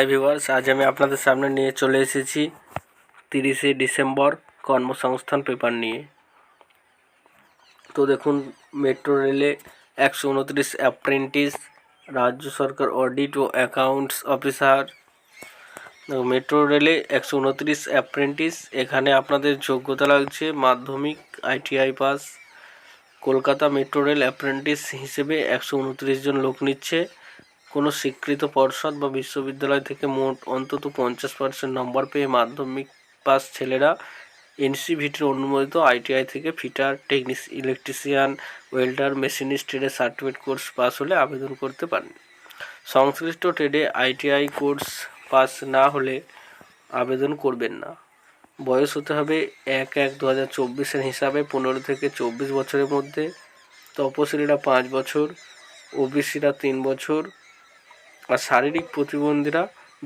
Hi viewers আজ আমি আপনাদের সামনে নিয়ে চলে এসেছি তিরিশে ডিসেম্বর কর্মসংস্থান পেপার নিয়ে। তো দেখুন, মেট্রো রেলে একশো উনত্রিশ অ্যাপ্রেন্টিস রাজ্য সরকার অডিট ও অ্যাকাউন্টস অফিসার মেট্রো রেলে একশো উনত্রিশ অ্যাপ্রেন্টিস এখানে আপনাদের যোগ্যতা লাগছে মাধ্যমিক ITI pass Kolkata metro rail apprentice হিসেবে একশো উনত্রিশ জন লোক নিচ্ছে। কোনো স্বীকৃত পর্ষদ বা বিশ্ববিদ্যালয় থেকে মোট অন্তত পঞ্চাশ পার্সেন্ট নম্বর পেয়ে মাধ্যমিক পাস ছেলেরা এনসিভিটির অনুমোদিত আইটিআই থেকে ফিটার টেকনিস, ইলেকট্রিশিয়ান, ওয়েল্ডার, মেশিনিস্ট ট্রেডে সার্টিফিকেট কোর্স পাস হলে আবেদন করতে পারেন। সংশ্লিষ্ট ট্রেডে আইটিআই কোর্স পাস না হলে আবেদন করবেন না। বয়স হতে হবে এক এক দু হাজার চব্বিশের হিসাবে পনেরো থেকে চব্বিশ বছরের মধ্যে। তপশিলীরা পাঁচ বছর, ওবিসিরা তিন বছর আর শারীরিক প্রতিবন্ধীরা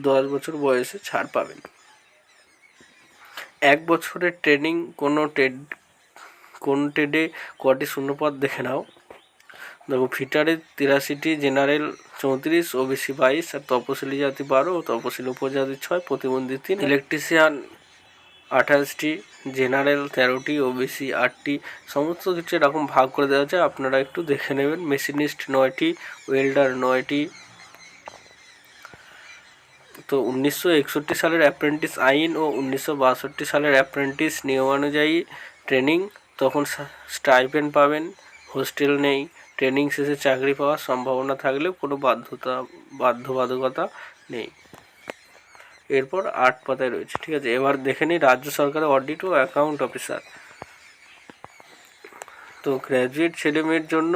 দশ বছর বয়সে ছাড় পাবেন। এক বছরের ট্রেনিং কোনো ট্রেড কোন ট্রেডে কটি শূন্যপদ দেখে নাও। দেখো, ফিটারে তিরাশিটি জেনারেল, চৌত্রিশ, ওবিসি বাইশ, আর তপশিলি জাতি বারো ও তপশিলি উপজাতি ছয়, প্রতিবন্ধী তিন। ইলেকট্রিশিয়ান আঠাশটি, জেনারেল তেরোটি, ওবিসি আটটি, সমস্ত কিছু এরকম ভাগ করে দেওয়া আছে আপনারা একটু দেখে নেবেন। মেশিনিস্ট নয়টি, ওয়েল্ডার নয়টি তো উনিশশো একষট্টি সালের অ্যাপ্রেন্টিস আইন ও উনিশশো বাষট্টি সালের অ্যাপ্রেন্টিস নিয়মানুযায়ী ট্রেনিং তখন স্টাইপেন্ড পাবেন হোস্টেল নেই ট্রেনিং শেষে চাকরি পাওয়ার সম্ভাবনা থাকলেও কোনো বাধ্যতা, বাধ্যবাধকতা নেই। এরপর আট পাতায় রয়েছে, ঠিক আছে? এবার দেখে নিই রাজ্য সরকারের অডিট ও অ্যাকাউন্ট অফিসার তো গ্র্যাজুয়েট ছেলে মেয়ের জন্য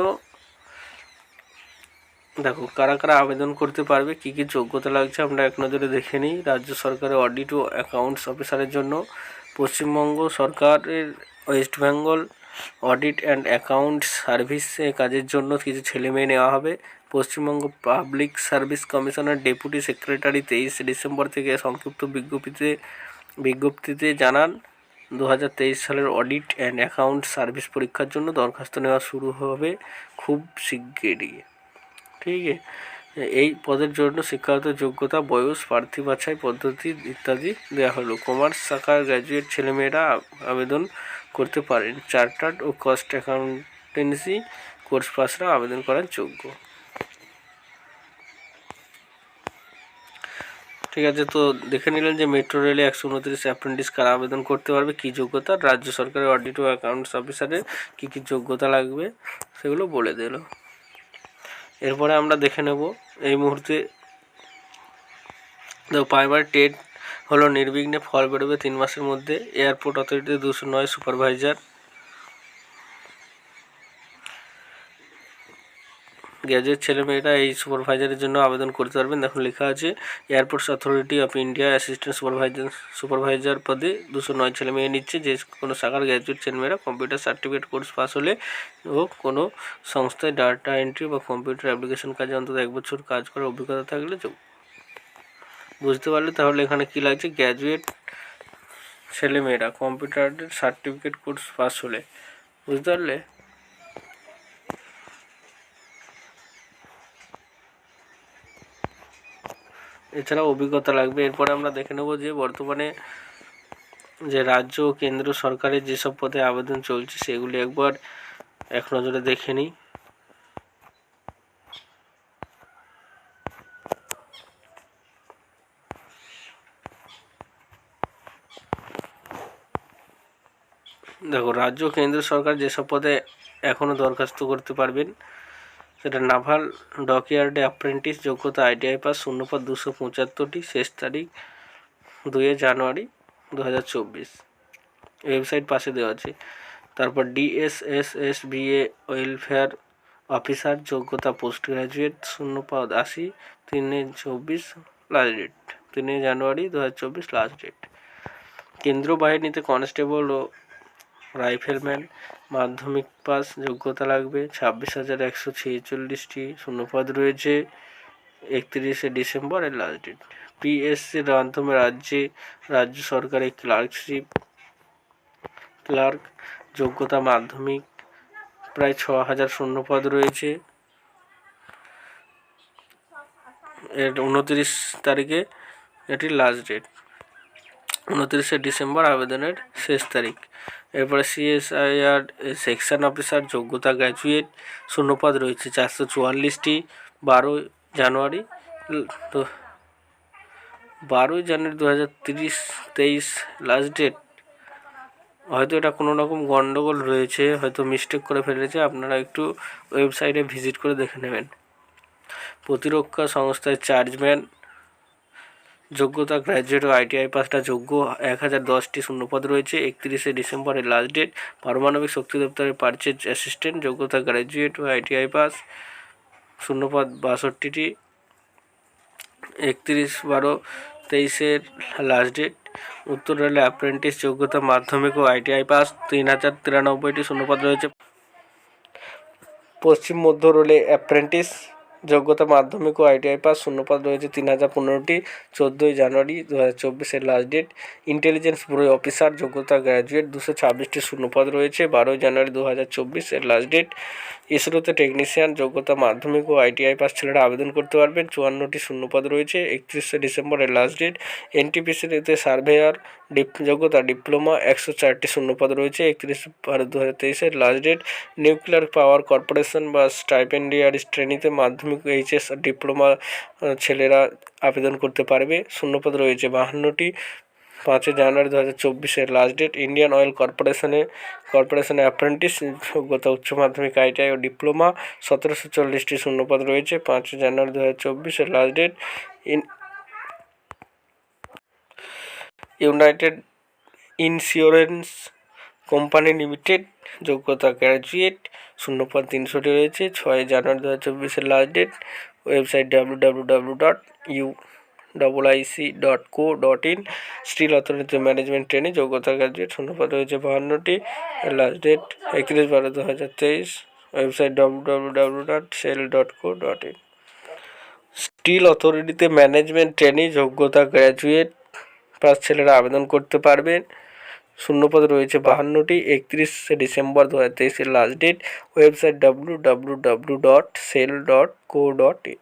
দেখো, কারা কারা আবেদন করতে পারবে, কি কি যোগ্যতা লাগছে আমরা এক নজরে দেখে নিই। রাজ্য সরকারের অডিট ও অ্যাকাউন্টস অফিসারের জন্য, পশ্চিমবঙ্গ সরকারের West Bengal audit and account সার্ভিসে কাজের জন্য কিছু ছেলে মেয়ে নেওয়া হবে। পশ্চিমবঙ্গ পাবলিক সার্ভিস কমিশনের ডেপুটি সেক্রেটারি তেইশে ডিসেম্বর থেকে সংক্ষিপ্ত বিজ্ঞপ্তিতে বিজ্ঞপ্তিতে জানান দু হাজার তেইশ সালের অডিট অ্যান্ড অ্যাকাউন্ট সার্ভিস পরীক্ষার জন্য দরখাস্ত নেওয়া শুরু হবে খুব শিগগিরই। ঠিক এই পদের জন্য শিক্ষাগত যোগ্যতা, বয়স, প্রার্থী বাছাই পদ্ধতি ইত্যাদি দেওয়া হলো। কমার্স শাখার গ্র্যাজুয়েট ছেলেমেয়েরা আবেদন করতে পারেন। চার্টার্ড ও কস্ট অ্যাকাউন্টেন্সি কোর্স পাসরা আবেদন করার যোগ্য। ঠিক আছে, তো দেখে নিলেন যে মেট্রো রেলে একশো উনত্রিশ অ্যাপ্রেন্টিস কারা আবেদন করতে পারবে? কী যোগ্যতা? রাজ্য সরকারের অডিট ও অ্যাকাউন্টস অফিসারের কী কী যোগ্যতা লাগবে? সেগুলো বলে দিল। এরপরে আমরা দেখে নেব এই মুহূর্তে দেখো পাইবার টেট হলো নির্বিঘ্নে ফল বেরোবে তিন মাসের মধ্যে এয়ারপোর্ট অথরিটি দুশো নয় সুপারভাইজার গ্যাজেট ছেলেমেয়েরা এই সুপারভাইজারের জন্য আবেদন করতে পারবেন। দেখুন, লেখা আছে, airports authority of India assistant supervisor supervisor পদে দুশো নয় ছেলে মেয়ে নিচ্ছে। যে কোনো শাখার গ্র্যাজুয়েট ছেলেমেয়েরা কম্পিউটার সার্টিফিকেট কোর্স পাস হলে ও কোনো সংস্থায় ডাটা এন্ট্রি বা কম্পিউটার অ্যাপ্লিকেশন কাজে অন্তত এক বছর কাজ করার অভিজ্ঞতা থাকলে বুঝতে পারলে তাহলে এখানে কী লাগছে? গ্র্যাজুয়েট ছেলেমেয়েরা কম্পিউটারের সার্টিফিকেট কোর্স পাস হলে বুঝতে পারলে? এছাড়া অভিজ্ঞতা লাগবে। এরপরে আমরা দেখে নেব যে বর্তমানে যে রাজ্য কেন্দ্র সরকারের যেসব পদে আবেদন চলছে, সেগুলি একবার এক নজরে দেখে নিই। দেখো, রাজ্য কেন্দ্র সরকার যেসব পদে এখনও দরখাস্ত করতে পারবেন সেটা নাভাল ডকইয়ার্ডে অ্যাপ্রেন্টিস যোগ্যতা আইটিআই পাস, শূন্যপদ দুশো পঁচাত্তরটি, শেষ তারিখ দুই জানুয়ারি দু হাজার চব্বিশ। ওয়েবসাইট পাশে দেওয়া আছে। তারপর ডিএসএসএস বিএ ওয়েলফেয়ার অফিসার, যোগ্যতা পোস্ট গ্রাজুয়েট, শূন্যপদ আশি, তিনে চব্বিশ লাস্ট ডেট। তিনে জানুয়ারি দু হাজার চব্বিশ লাস্ট ডেট। কেন্দ্র বাহিনীতে কনস্টেবল ও রাইফেলম্যান, মাধ্যমিক পাস, যোগ্যতা লাগবে ছাব্বিশ হাজার একশো ছেচল্লিশটি, শূন্যপদ রয়েছে একত্রিশে ডিসেম্বরের লাস্ট ডেট পিএসসির মাধ্যমে রাজ্যে, রাজ্য সরকারের ক্লার্কশিপ ক্লার্ক যোগ্যতা মাধ্যমিক, প্রায় ছ হাজার শূন্যপদ রয়েছে। এর উনত্রিশ তারিখে এটি লাস্ট ডেট উনত্রিশে ডিসেম্বর আবেদনের শেষ তারিখ। এরপরে সিএসআইআর সেকশন অফিসার যোগ্যতা গ্র্যাজুয়েট শূন্যপদ রয়েছে চারশো চুয়াল্লিশটি, বারো জানুয়ারি বারোই জানুয়ারি দু হাজার তিরিশ, তেইশ লাস্ট ডেট। হয়তো এটা কোনো রকম গন্ডগোল রয়েছে, হয়তো মিস্টেক করে ফেলেছে, আপনারা একটু ওয়েবসাইটে ভিজিট করে দেখে নেবেন। প্রতিরক্ষা সংস্থায় চার্জম্যান যোগ্যতা গ্র্যাজুয়েট ও আইটিআই পাসটা যোগ্য, এক হাজার দশটি শূন্যপদ রয়েছে, একত্রিশে ডিসেম্বরের লাস্ট ডেট পারমাণবিক শক্তি দপ্তরের পারচেজ অ্যাসিস্ট্যান্ট যোগ্যতা গ্র্যাজুয়েট ও আইটিআই পাস শূন্যপদ বাষট্টিটি, একত্রিশ বারো তেইশের লাস্ট ডেট উত্তর রেলে অ্যাপ্রেন্টিস যোগ্যতা মাধ্যমিক ও আইটিআই পাস তিন হাজার তিরানব্বইটি শূন্যপদ রয়েছে। পশ্চিম মধ্য রেলে অ্যাপ্রেন্টিস যোগ্যতা মাধ্যমিক ও আইটিআই পাস, শূন্যপদ রয়েছে তিন হাজার পনেরোটি, চোদ্দোই জানুয়ারি দু হাজার চব্বিশের last date intelligence bureau officer যোগ্যতা গ্র্যাজুয়েট দুশো ছাব্বিশটি শূন্যপদ রয়েছে, বারোই জানুয়ারি দু হাজার চব্বিশের লাস্ট ডেট ইসরোতে টেকনিশিয়ান যোগ্যতা মাধ্যমিক ও আইটিআই পাস ছেলেরা আবেদন করতে পারবেন, চুয়ান্নটি শূন্যপদ রয়েছে, একত্রিশে ডিসেম্বরের লাস্ট ডেট এনটিপিসিতে সার্ভেয়ার ডিপ যোগ্যতা ডিপ্লোমা একশো চারটি শূন্যপদ রয়েছে, একত্রিশ বারো দু হাজার তেইশের last date nuclear power corporation বা স্টাইপেন্ডিয়ার শ্রেণীতে মাধ্যমিক এইচএস ডিপ্লোমা ছেলেরা আবেদন করতে পারবে। শূন্যপদ রয়েছে বাহান্নটি। পাঁচই জানুয়ারি দু হাজার চব্বিশের লাস্ট ডেট ইন্ডিয়ান অয়েল কর্পোরেশনে কর্পোরেশনে অ্যাপ্রেন্টিস যোগ্যতা উচ্চ মাধ্যমিক আইটিআই ও ডিপ্লোমা, সতেরোশো চল্লিশটি শূন্যপদ রয়েছে। পাঁচই জানুয়ারি দু হাজার চব্বিশের last date in United Insurance Company Limited, যোগ্যতা গ্র্যাজুয়েট শূন্যপদ তিনশোটি রয়েছে, ছয় জানুয়ারি দু হাজার চব্বিশের last date website W W W dot U double IC dot co dot in steel authority management trainee যোগ্যতা গ্র্যাজুয়েট শূন্যপদ রয়েছে বাহান্নটি লাস্ট ডেট একত্রিশ বারো দু হাজার তেইশ website W W W dot SAIL dot co dot in steel অথরিটিতে management trainee যোগ্যতা graduate pass ছেলেরা আবেদন করতে পারবেন শূন্যপদ রয়েছে বাহান্নটি, একত্রিশে ডিসেম্বর দু হাজার তেইশের last date website W W W dot SAIL dot co dot in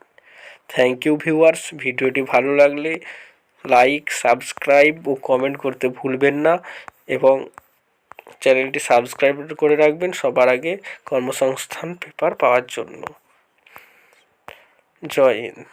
thank you viewers ভিডিওটি ভালো লাগলে লাইক সাবস্ক্রাইব ও কমেন্ট করতে ভুলবেন না এবং চ্যানেলটি সাবস্ক্রাইব করে রাখবেন সবার আগে কর্মসংস্থান পেপার পাওয়ার জন্য। জয় হিন্দ।